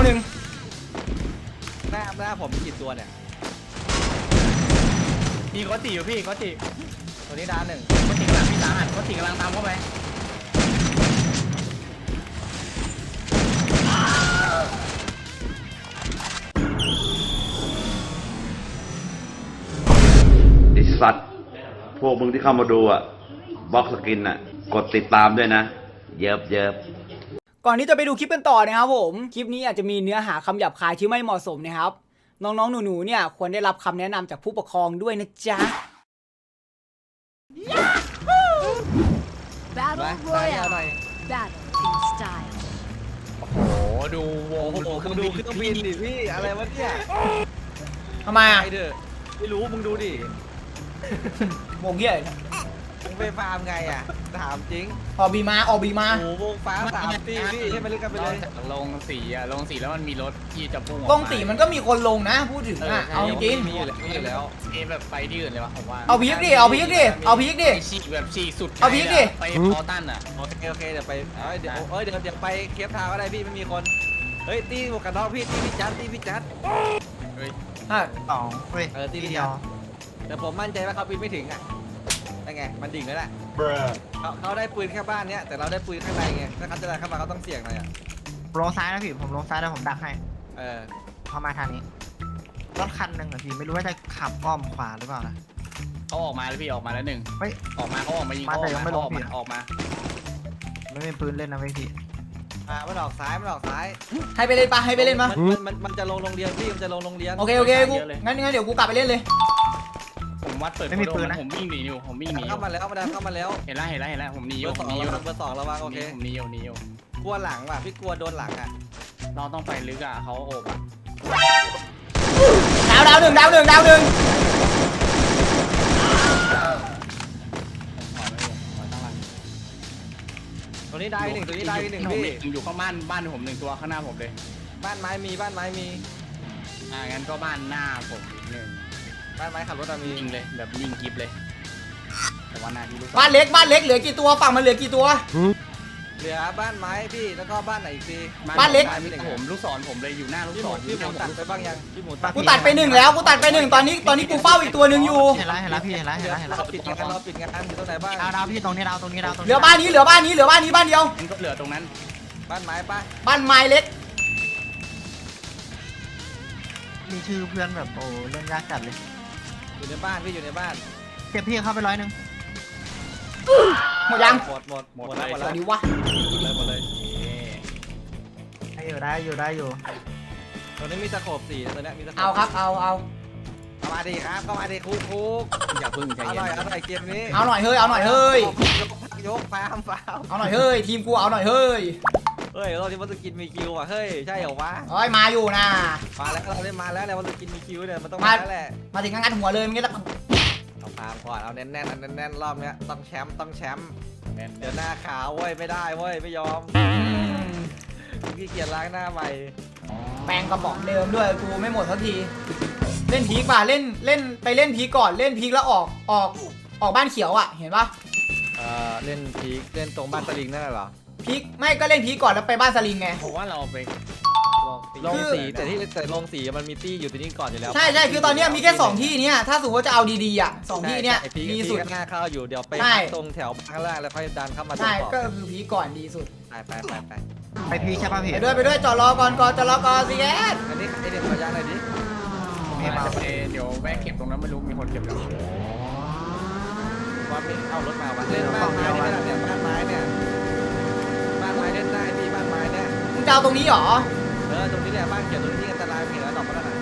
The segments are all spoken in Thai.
าวหนึ่งหน้าหน้าผมมีกี่ตัวเนี่ยมีก็ตีอยู่พี่ก็ตีตัวนี้ดาวหนึ่งก็ตีกำลังพี่สาหัสก็ตีกำลังตามเข้าไปไอสัตว์ พวกมึงที่เข้ามาดูอะบล็อกสกินอะ กดติดตามด้วยนะ เยิบเยิบ ก่อนที่จะไปดูคลิปกันต่อนะครับผม คลิปนี้อาจจะมีเนื้อหาคำหยาบคายที่ไม่เหมาะสมนะครับ น้องๆ หนูๆ เนี่ยควรได้รับคำแนะนำจากผู้ปกครองด้วยนะจ๊ะมา Battle หน้าเอาหน่อย Royale. Battle in style. โอ้โห ดูวงโอ้โหคุณดูเครื่องบินดิพี่ อะไรวะเนี่ยทำไมอะไปเถอะไม่รู้ มึงดูดิ วงเหี้ยอะไรเนี่ย มึงไปฟาร์มไงอะ ถามจริงออกบีมาออกบีมา โอ้โหวงฟ้าสามตีพี่ให้มันเล่นกันไปเลยลงสีอะลงสีแล้วมันมีรถที่จะพุ่งออกตมารงตีมันก็มีคนลงนะ พูดถึงอะ เอาจริงมีอยู่แล้วมีอยู่แล้วเอยแบบไปที่อื่นเลยวะผมว่าเอาพีกดิ เอาพีกดิ เอาพีกดิไปฉีกแบบฉีกสุดเอาพีคดิ ไปพอตันอะ โอเคโอเคเดี๋ยวไปเอ้ยเดี๋ยวเอ้ยเดี๋ยวเดี๋ยวไปเคปทาวน์ก็ได้พี่ไม่มีคน เฮ้ยตีหมวกกันน็อกพี่ตีพี่จัดตีพี่จัดเฮ้ยอะ สองเฮ้ยเออตีทีพี่เดีจัยดวแต่ผมมั่นใจว่าเขาปีนไม่ถึงอะ ได้ไง มันดิ่งแล้วแหละเขาเขาได้ปืนแค่บ้านเนี้ยแต่เราได้ปืนข้างในไง ถ้าเขาจะได้เข้ามาเขาต้องเสี่ยงหน่อยอะ ลงซ้ายนะพี่ผมลงซ้ายแล้วผมดักให้เออ เข้ามาทางนี้รถคันหนึ่งอะพี่ไม่รู้ว่าจะขับอ้อมขวาหรือเปล่านะ เขาออกมาแล้วพี่ออกมาแล้วหนึ่งเฮ้ยออกมาเขาออกมายิงมาเขาแต่ออกยังมาไม่ลงออกผิมาดออกมาไม่มีปืนเล่นนะเว้ยพี่อ่ามันออกซ้ายมันออกซ้ายให้ไปเล่นปะให้ไปเล่นปะมันมันมันจะลงโรงเรียนพี่มันจะลงโรงเรียนโอเคโอเคกูงั้นงั้นเดี๋ยวกูกลับไปเล่นเลยผม วัดเปิดไม่มีปืนนะ ผมวิ่งหนีอยู่ผมวิ่งหนีอเข้ายู่มาแล้วมาดันเข้ามาแล้วเห็นแล้วเห็นแล้วเห็นแล้วผมหนีอเบอยู่ร์ผสอมงหนีอยู่ระวังเบอร์สองระวังโอเคผมหนีอยู่หนีอยู่กลัวหลังว่ะพี่กลัวโดนหลังอะเราต้องไปลึกอะเขาโอบอะดาวดาวหนึ่งดาวหนึ่งดาวหนึ่งผมขอไม่เลยขอตั้งหลักตัวนี้ได้หนึ่งตัวนี้ได้หนึ่งผมพี่มีอยู่ข้างบ้านบ้านผมหนึ่งตัวข้างหน้าผมเลยบ้านไม้มีบ้านไม้มีอ่างั้นก็บ้านหน้าผมอีกหนึ่ง บ้านไม้ขับรถอะมียิงเลยแบบยิงกิฟเลย แต่ว่าหน้าที่ลูกบ้านเล็กบ้านเล็กเหลือกี่ตัวฝั่งมันเหลือกี่ตัว เหลือบ้านไม้พี่แล้วก็บ้านไหนอีกทีบ้านเล็ก บ้านผมลูกศรผมเลยอยู่หน้าลูกพี่หศมูรพี่หมูตัดไปบ้างยังพี่หมูตัดกูตัดไปหนึ่งแล้วกูตัดไปหนึ่งตอนนี้ตอนนี้กูเฝ้าอีกตัวหนึ่งอยู่ เห็นแล้วเห็นแล้วพี่เห็นแล้วเห็นแล้วเห็นแล้วเราปิดงานเราปิดงานอยู่ตรงไหนบ้างดาวดาวพี่ตรงนี้ดาวตรงนี้ดาวตรงเหลือบ้านนี้เหลือบ้านนี้เหลือบ้านนี้บ้านเดียว มันก็เหลือตรงนั้นบ้านไม้ปะบ้านไม้เล็ก มีชื่อเพื่อนแบบโอ้เล่นยากจัดเลย อยู่ในบ้านพี่อยู่ในบ้านเก็บพี่เข้าไปร้อยหนึ่งหมดยังหมดหมดหมดแล้วหมดสแล้ววัสดีวะหมดเลยหมดเลยได้อยู่ได้อยู่ได้อยู่ตรงนี้มีตะโขบสี่นะตัวเนี้ยมีตะโขบเอาครับเอาเอาเข้ามาดีครับเข้ามาดีคุกคุกอย่าพึ่งใจอเย็ร่อยนอร่อยเกมนี้เอาหน่อยเฮ้ยเอาหน่อยเฮ้ยยกยกฟาร์มฟาร์มเอาหน่อยเฮ้ยทีมกูเอาหน่อยเฮ้ย เฮ้ยเราที่มันจะกินมีคิวอะเฮ้ยใช่เหรอวะเอ้ยมาอยู่นะ มาแล้วเราได้มาแล้วเนี่ยมันจะกินมีคิวเนี่ยมันต้องมามา แล้วแหละมาถึงงัดหัวเลยมึงงี้ละเอาฟาร์มก่อนเอาแน่นๆเอาแน่นๆรอบเนี้ยต้องแชมป์ต้องแชมป์แม่นเดี๋ยวหน้าขาวเว้ยไม่ได้เว้ยไม่ยอมขี้เกียจล้างหน้าใหม่แปลงกระบอกเดิมด้วยกูไม่หมดสักที เล่นพีกป่ะเล่นเล่นไปเล่นพีกก่อนเล่นพีกแล้วออกออกออกบ้านเขียวอะ เห็นปะเอ่อเล่นพีคเล่นตรงบ้านตะลิงนั่นแหละเหรอ พีกไม่ก็เล่นพีกก่อนแล้วไปบ้านสลิงไง ผมว่าเราไปลองตีลงคือสีแต่ที่แต่ลงสีมันมีตี้อยู่ที่นี่ก่อนอยู่แล้วใช่ใช่คือตอนเนี้ยมีแค่สองที่เนี้ยถ้าสมมติว่าจะเอาดีๆอะสองที่เนี้ยใช่พีคดีพีสุดคหน้าเข้าอยู่เดี๋ยวไปใช่ ตรงแถวข้างล่างแล้วค่อยดันเข้ามาตรงใช่ขอบก็คือพีกก่อนดีสุด ไปไปไปไปไปพี่ใช่ป่ะพี่ไปด้วยไปด้วยจอดรอก่อนก่อนจอดรอก่อนสิแกสอันนี้ไอเด็กขอยาหน่อยดิพี่มาจะไปเดี๋ยวแวะเก็บตรงนั้นไม่รู้มีคนเก็บแล้วว่าเป็นเอารถมาวะเล่นบ้านไม้เนี่ยเนี่ยบ้านไม้เนี่ย จะเอาตรงนี้เหรอ เออตรงนี้แหละบ้านเขียวตรงนี้อันตรายเห็นแล้วดอกมาแล้วนะ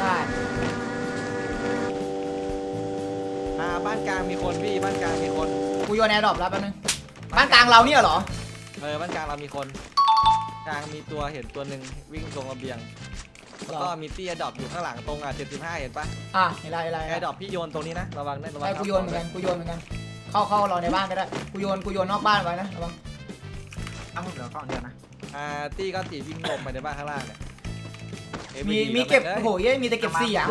ได้อ่าบ้านกลางมีคนพี่บ้านกลางมีคนกูโยนแอร์ดรอปแล้วแป๊บนึงบ้านกลางเราเนี่ยเหรอ เออบ้านกลางเรามีคน กลางมีตัวเห็นตัวหนึ่งวิ่งตรงระเบียงแล้วก็มีตี้แอร์ดรอปอยู่ข้างหลังตรงอะ75เห็นปะอะเห็นไรเห็นไรแอร์ดรอปพี่โยนตรงนี้นะระวังนะระวังไอ้กูโยนเหมือนกันกูโยนเหมือนกัน เข้าเข้ารอในบ้านก็ได้กูโยนกูโยนนอกบ้านไว้นะระวังเอาผมเหลือกล่องเดียวนะ อ่าตี้ก็ตีวิ่งลงไปในบ้านข้างล่างเนี่ยมี AVD มีเก็บแล้วโอ้โหเย้ยมีแต่เก็บเสียง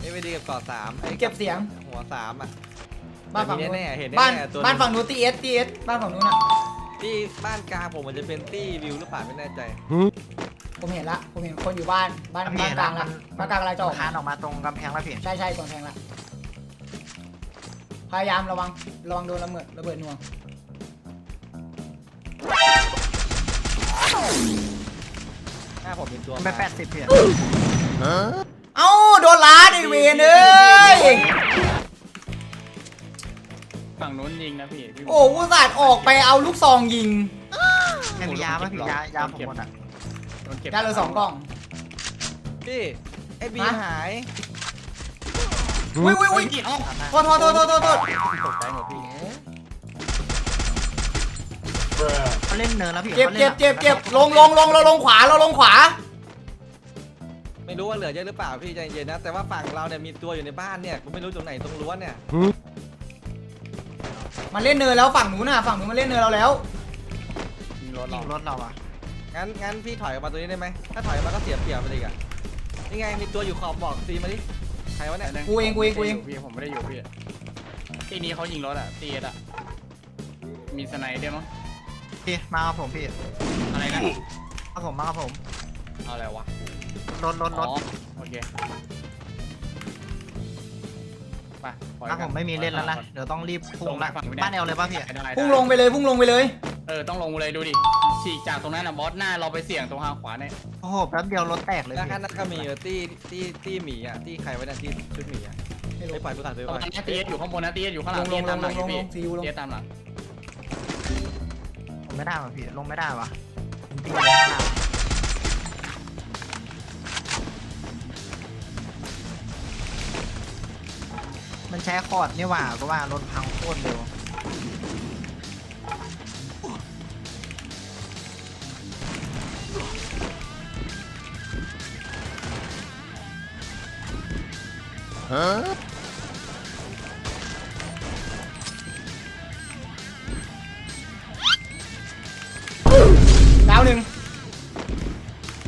เอวีดีเก็บก่อสามไอ้เก็บเสียง หัวสามอะ บ้านฝั่งแต่นู้นมีแน่ๆเห็นบ้านแน่ๆตัวบ้านฝั่งนู้นตีเอสตีเอสบ้านฝั่งนู้นอะที่บ้านกลางผมมันจะเป็นตี้วิวหรือเปล่าไม่แน่ใจ ผมเห็นละ ผมเห็นคนอยู่บ้านบ้านพี่บ้านกลางละมันบ้านกลางอะไรจะออกคานออกมาตรงกำแพงแล้วพี่ใช่ใช่ก่อนแทงละพยายามระวังระวังโดนระเบิดระเบิดหน่วง หน้าผมเป็นตัวมันไปแปดสิบพี่เอ้าโดนล้าดไอเวนเอ้ย ฝั่งนู้นยิงนะพี่พี่โอ้อุตส่าห์ออกไปเอาลูกซองยิงไม่มียาป่ะพี่ยายาผมหมดอะโดนเก็บได้เลยสองกล่อง พี่ไอ้บีฮะ หายอุ้ยอุ้ยอุ้ยเอ้าโทษโทษโทษโทษโทษโทษตกใจหมดพี่ เขาเล่นเนินแล้วพี่เจ็บขาล่เจ็นบเจ็บเจ็บลงลงลงเราลงขวาเราลงขวา ไม่รู้ว่าเหลือเยอะหรือเปล่าพี่ใจเย็นนะ แต่ว่าฝั่งเราเนี่ยมีตัวอยู่ในบ้านเนี่ยกูไม่รู้ตรงไหนตรงรั้วเนี่ยมันเล่นเนินแล้วฝั่งนู้นน่ะฝั่งนู้นมันเล่นเนินเราแล้วยิงรถยิเรางรถเราอะงั้นงั้นพี่ถอยออกมาตัวนี้ได้ไหมถ้าถอยออกมาก็เสียเปรียบไปเลยอะนี่ไงมีตัวอยู่ขอบบอกซีมาดิใครวะเนี่ยกูเองกูเองกูเองพี่ผมไม่ได้อยู่พี่ทีนี้เขายิงรถอะตีอะมีสไนด์ด้วยมั้ง พี่มากับผมพี่อะไรนะมาผมมากับผมเอาอะไรวะรถรถรถอ๋อโอเคไปปล่อยถ้ากัผมไม่มีเล่นแล้วนะ เดี๋ยวต้องรีบพุ่งละส่งไปฝั่งนู้นบ้านแอลเลยป่ะพี่ ได้ได้พุ่งลงไปเลยพุ่งลงไปเลย เออต้องลงเลยดูดิฉีกจากตรงนั้นนะบอสหน้าเราไปเสี่ยงตรงทางขวาเนี่ยโอ้โหแป๊บเดียวรถแตกเลยแล้วพี่ข้างหน้าก็มีอยู่ตี้ตี้ตี้หมีอะตี้ใครไว้เนี่ยตี้ชุดหมีอะไม่รู้ไม่ปล่อยกูตัดไปตรงว่านั้นตีเอสอยู่ข้างบนนะตีเอสอยู่ข้างหลังลงตีเอสตามหลังลงลงพี่ลงซีอูลงตีเอสตามหลังผม ไม่ได้ว่ะพี่ลงไม่ได้ว่ะมันใช้คอร์ดนี่หว่าก็ว่ารถพังโคตรเร็วดาวหนึ่ง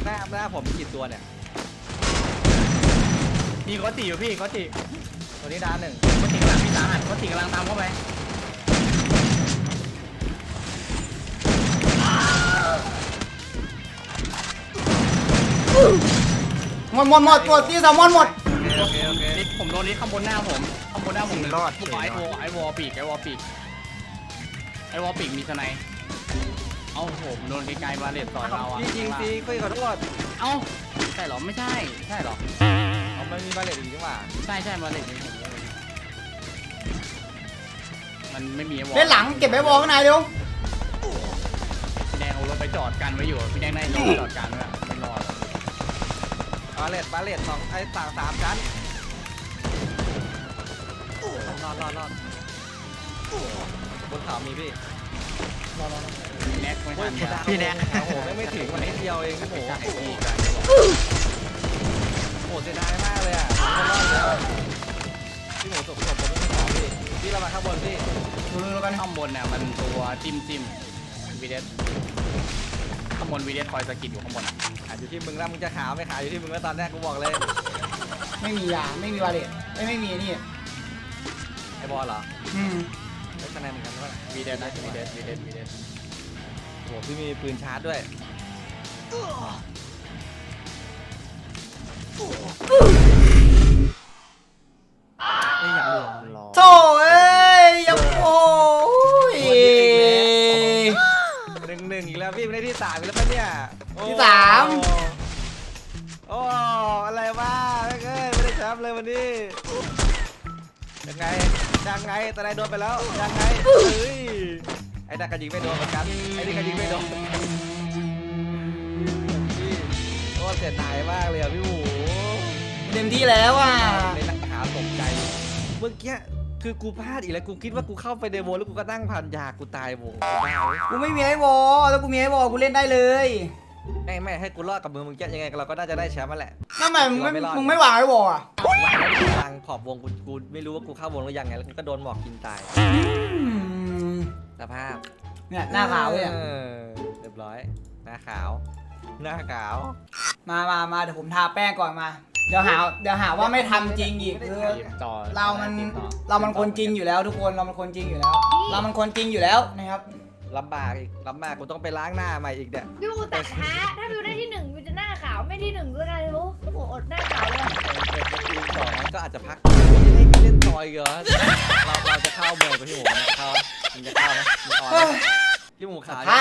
หน้าหน้าผมมีกี่ตัวเนี่ย มีก็ตีอยู่พี่ก็ตีตัวนี้ดานหนึ่งก็ตีกำลังพี่สาหัสก็ตีกำลังตามเข้าไปหมดหมดหมดหมดตีแซลมอนหมดโอเคโอเคลิฟต์ผมโดนลิฟต์ข้างบนหน้าผมข้างบนหน้าผมสี่รอดทุกไอ้วอไอ้วอปีกไอ้วอปีกไอ้วอปีกมีสไนด์ เอ้าโหผมโดนไกลๆมาเลตต่อยเราอะพี่ยิงซีคุยขอโทษเอ้าใช่เหรอไม่ใช่ใช่เหรอเอามันมีบาเลตอีกนี่หว่าใช่ใช่มาเลตนี่ผมมันไม่มีไอ้วอเล่นหลังเก็บไว้บอลข้างในเร็วพี่แดงเอารถไปจอดกันไว้อยู่พี่แดงได้รถไปจอดกันไว้อะไม่รอดบาเลตบาเลตสองไอ้สามสามชั้นรอดรอดรอดบนเขามีพี่พี่ แน็กไม่ทันพี่แนโอ้โหไม่ถึงวันนี้เดียวเองโอ้โหโหเสียดายมากเลยอะผมก็รอดแล้วพี่หมูตกศพผมไม่ขอพี่พี่เรามาข้างบนพี่ดูดูกันข้างบนเนี่ยมันตัวจิ้มจิ้มวีเดสข้างบนวีเดสคอยสกิดอยู่ข้างบนอะอยู่ที่มึงแล้วมึงจะขาวไม่ขายอยู่ที่มึงแล้วตอนแรกกูบอกเลย ไม่มียาไม่มีวาเลตไม่ไม่มีนี่ไอ้บอลเหรออืม ได้คะแนนเหมือนกันใช่ไหมวีเดสนะวีเดสวีเดสวีเดสโอ้โหพี่มีปืนชาร์จด้วย ยังไงแต่นายโดนไปแล้วยังไงเฮ้ยไอ้ดักกระยิงไม่โดนเหมือนกันไอ้นี่กระยิงไม่โดนพี่โอ้เสียดายมากเลยอะพี่หมูเต็มที่แล้วอะในนักข่าวตกใจเมื่อกี้คือกูพลาดอีกแล้วกูคิดว่ากูเข้าไปในวงแล้วกูก็นั่งผ่านยากูตายวงไอ้บ้าเว้ยกูไม่มีไอ้วอลแล้วกูมีไอ้วอลกูเล่นได้เลย ไม่ไม่ให้กูรอดกับมึงมึงแกยังไงเราก็น่าจะได้แชมป์มาแหละ ทำไมมึงไม่ไม่รอดมึงไม่วางไอ้วอลอะวางแล้วกูวางขอบวงกูกูไม่รู้ว่ากูเข้าวงหรือยังไงแล้วกูก็โดนหมอกกินตายอืมสภาพเนี่ยหน้าขาวเนี่ยออเรียบร้อย หน้าขาว หน้าขาวมามามาเดี๋ยวผมทาแป้งก่อนมา เดี๋ยวหาเดี๋ยวหาว่าไม่ทำจริงอีกคือทีมต่อเรามันทีต่อเรามันคนจริงอยู่แล้วทุกคนเรามันคนจริงอยู่แล้ว เรามันคนจริงอยู่แล้วนะครับ ลำบากอีกลำบากกูต้องไปล้างหน้าใหม่อีกเนี่ยวิวแต่แพ้ถ้าวิวได้ที่หนึ่งวิวจะหน้าที่หนึ่งด้วยกันรู้โอ้อดได้เปล่าเลยเปิดประตูสองก็อาจจะพักจะให้พี่เล่นต่อยเหรอเราเราจะเข้าเมืองกับพี่หมูมันจะเข้ามันจะเข้าไหมมันออนไหมพี่หมูขาวถ้า